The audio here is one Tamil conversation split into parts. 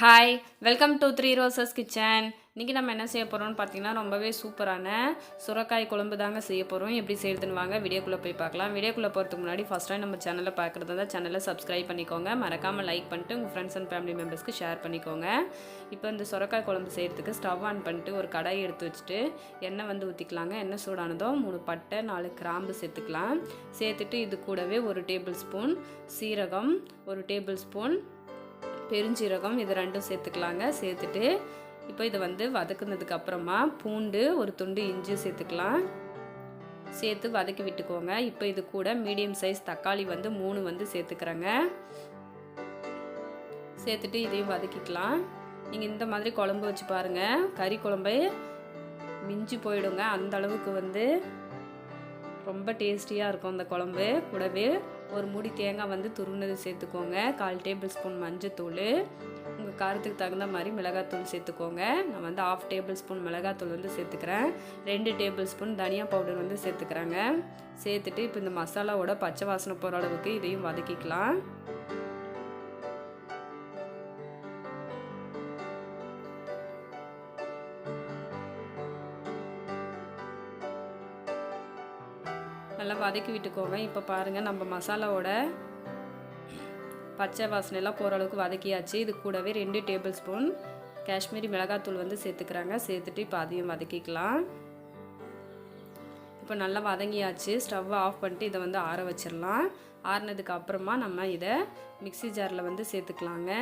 Hi welcome to three roses kitchen இன்றைக்கி நம்ம என்ன செய்ய போகிறோம்னு பார்த்தீங்கன்னா ரொம்பவே சூப்பரான சுரக்காய் குழம்பு தாங்க செய்ய போகிறோம் எப்படி செய்யறதுன்னு வாங்க வீடியோக்குள்ளே போய் பார்க்கலாம். வீடியோக்குள்ளே போகிறதுக்கு முன்னாடி ஃபஸ்ட் டைம் நம்ம சேனலில் பார்க்குறது தான் சேனலை சப்ஸ்கிரைப் பண்ணிக்கோங்க. மறக்காமல் லைக் பண்ணிட்டு உங்கள் ஃப்ரெண்ட்ஸ் அண்ட் ஃபேமிலி மெம்பர்ஸ்க்கு ஷேர் பண்ணிக்கோங்க. இப்போ இந்த சுரக்காய் குழம்பு செய்கிறதுக்கு ஸ்டவ் ஆன் பண்ணிட்டு ஒரு கடாய் எடுத்து வச்சுட்டு எண்ணெய் வந்து ஊற்றிக்கலாங்க எண்ணெய் சூடானதோ மூணு பட்டை நாலு கிராம்பு சேர்த்துக்கலாம். சேர்த்துட்டு இது கூடவே ஒரு டேபிள் ஸ்பூன் சீரகம் ஒரு டேபிள் ஸ்பூன் பெருஞ்சீரகம் இது ரெண்டும் சேர்த்துக்கலாங்க. சேர்த்துட்டு இப்போ இதை வந்து வதக்குனதுக்கு அப்புறமா பூண்டு ஒரு துண்டு இஞ்சி சேர்த்துக்கலாம். சேர்த்து வதக்கி விட்டுக்கோங்க. இப்போ இது கூட மீடியம் சைஸ் தக்காளி வந்து மூணு வந்து சேர்த்துக்கிறேங்க. சேர்த்துட்டு இதையும் வதக்கிக்கலாம். நீங்கள் இந்த மாதிரி குழம்பு வச்சு பாருங்கள் கறி குழம்பு மிஞ்சி போயிடுங்க. அந்த அளவுக்கு வந்து ரொம்ப டேஸ்டியாக இருக்கும் அந்த குழம்பு. கூடவே ஒரு மூடி தேங்காய் வந்து துருவினது சேர்த்துக்கோங்க. கால் டேபிள் ஸ்பூன் மஞ்சத்தூள் உங்கள் காரத்துக்கு தகுந்த மாதிரி மிளகாத்தூள் சேர்த்துக்கோங்க. நான் வந்து ஆஃப் டேபிள் ஸ்பூன் மிளகாத்தூள் வந்து சேர்த்துக்கிறேன். ரெண்டு டேபிள் ஸ்பூன் தனியா பவுடர் வந்து சேர்த்துக்கிறாங்க. சேர்த்துட்டு இப்போ இந்த மசாலாவோட பச்சை வாசனை போகிற அளவுக்கு இதையும் வதக்கிக்கலாம். நல்லா வதக்கி விட்டுக்கோங்க. இப்போ பாருங்கள் நம்ம மசாலாவோட பச்சை வாசனையெல்லாம் போகிற அளவுக்கு வதக்கியாச்சு. இது கூடவே ரெண்டு டேபிள் ஸ்பூன் காஷ்மீரி மிளகாத்தூள் வந்து சேர்த்துக்கிறாங்க. சேர்த்துட்டு இப்போ அதையும் வதக்கிக்கலாம். இப்போ நல்லா வதங்கியாச்சு. ஸ்டவ்வை ஆஃப் பண்ணிட்டு இதை வந்து ஆற வச்சிடலாம். ஆறினதுக்கு அப்புறமா நம்ம இதை மிக்சி ஜாரில் வந்து சேர்த்துக்கலாங்க.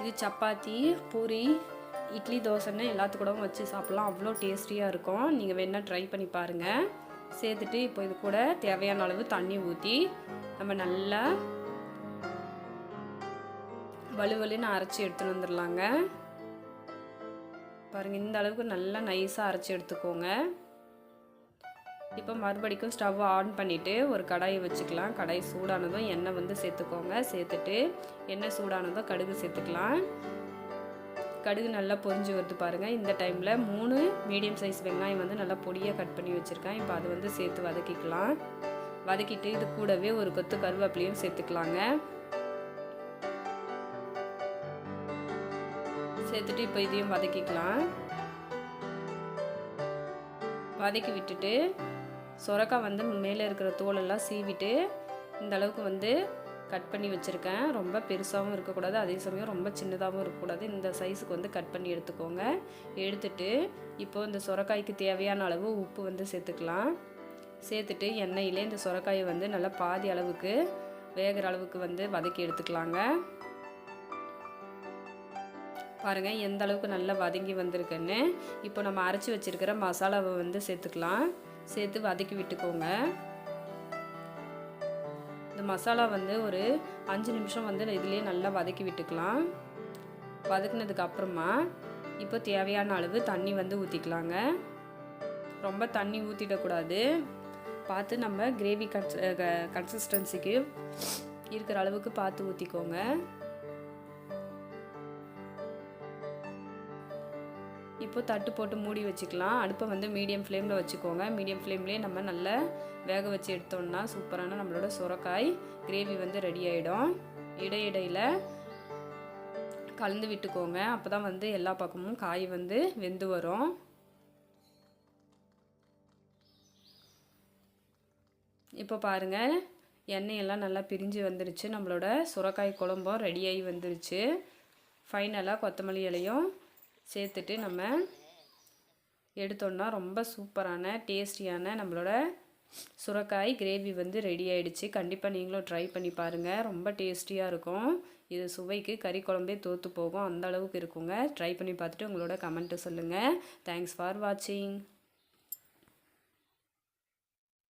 இது சப்பாத்தி பூரி இட்லி தோசைன்னு எல்லாத்துக்கூடவும் வச்சு சாப்பிட்லாம். அவ்வளோ டேஸ்டியாக இருக்கும். நீங்கள் வேணால் ட்ரை பண்ணி பாருங்கள் சேர்த்துட்டு இப்போ இது கூட தேவையான அளவு தண்ணி ஊற்றி நம்ம நல்லா வலுவலுன்னு அரைச்சி எடுத்துகிட்டு வந்துடலாங்க பாருங்கள் இந்த அளவுக்கு நல்லா நைஸாக அரைச்சி எடுத்துக்கோங்க. இப்போ மறுபடிக்கும் ஸ்டவ் ஆன் பண்ணிவிட்டு ஒரு கடாயை வச்சுக்கலாம். கடாய் சூடானதும் எண்ணெய் வந்து சேர்த்துக்கோங்க. சேர்த்துட்டு எண்ணெய் சூடானதும் கடுகு சேர்த்துக்கலாம். கடுகு நல்லா பொரிஞ்சு வருது பாருங்கள் இந்த டைமில் மூணு மீடியம் சைஸ் வெங்காயம் வந்து நல்லா பொடியாக கட் பண்ணி வச்சுருக்கேன். இப்போ அது வந்து சேர்த்து வதக்கிக்கலாம். வதக்கிட்டு இது கூடவே ஒரு கொத்து கருவேப்பிலையும் சேர்த்துக்கலாங்க. சேர்த்துட்டு இப்போ இதையும் வதக்கிக்கலாம். வதக்கி விட்டுட்டு சொரக்காய் வந்து மேலே இருக்கிற தோலெல்லாம் சீவிட்டு இந்த அளவுக்கு வந்து கட் பண்ணி வச்சுருக்கேன். ரொம்ப பெருசாகவும் இருக்கக்கூடாது அதே சமயம் ரொம்ப சின்னதாகவும் இருக்கக்கூடாது. இந்த சைஸுக்கு வந்து கட் பண்ணி எடுத்துக்கோங்க. எடுத்துட்டு இப்போது இந்த சுரக்காய்க்கு தேவையான அளவு உப்பு வந்து சேர்த்துக்கலாம். சேர்த்துட்டு எண்ணெயிலே இந்த சுரக்காயை வந்து நல்லா பாதி அளவுக்கு வேகிற அளவுக்கு வந்து வதக்கி எடுத்துக்கலாங்க. பாருங்கள் எந்த அளவுக்கு நல்லா வதங்கி வந்திருக்குன்னு. இப்போ நம்ம அரைச்சி வச்சுருக்கிற மசாலாவை வந்து சேர்த்துக்கலாம். சேர்த்து வதக்கி விட்டுக்கோங்க. இந்த மசாலா வந்து ஒரு அஞ்சு நிமிஷம் வந்து இதுலேயே நல்லா வதக்கி விட்டுக்கலாம். வதக்குனதுக்கு அப்புறமா இப்போ தேவையான அளவு தண்ணி வந்து ஊற்றிக்கலாங்க ரொம்ப தண்ணி ஊற்றிடக்கூடாது பார்த்து நம்ம கிரேவி கன்ஸ் கன்சிஸ்டன்சிக்கு இருக்கிற அளவுக்கு பார்த்து ஊற்றிக்கோங்க இப்போ தட்டு போட்டு மூடி வச்சுக்கலாம். அடுப்பை வந்து மீடியம் ஃப்ளேமில் வச்சுக்கோங்க. மீடியம் ஃப்ளேம்லேயே நம்ம நல்லா வேக வச்சு எடுத்தோம்னா சூப்பரான நம்மளோட சுரக்காய் கிரேவி வந்து ரெடி ஆகிடும் இடையிடையில் கலந்து விட்டுக்கோங்க. அப்போ தான் வந்து எல்லா பக்கமும் காய் வந்து வெந்து வரும். இப்போ பாருங்கள் எண்ணெயெல்லாம் நல்லா பிரிஞ்சு வந்துருச்சு. நம்மளோட சுரக்காய் குழம்பும் ரெடியாகி வந்துருச்சு. ஃபைனலாக கொத்தமல்லி இலையும் சேர்த்துட்டு நம்ம எடுத்தோன்னா ரொம்ப சூப்பரான டேஸ்டியான நம்மளோட சுரக்காய் கிரேவி வந்து ரெடி ஆகிடுச்சு கண்டிப்பாக நீங்களும் ட்ரை பண்ணி பாருங்கள் ரொம்ப டேஸ்டியாக இருக்கும். இது சுவைக்கு கறி குழம்பே தோற்று போகும். அந்த அளவுக்கு இருக்குங்க. ட்ரை பண்ணி பார்த்துட்டு உங்களோட கமெண்ட்டு சொல்லுங்கள் தேங்க்ஸ் ஃபார் வாட்சிங்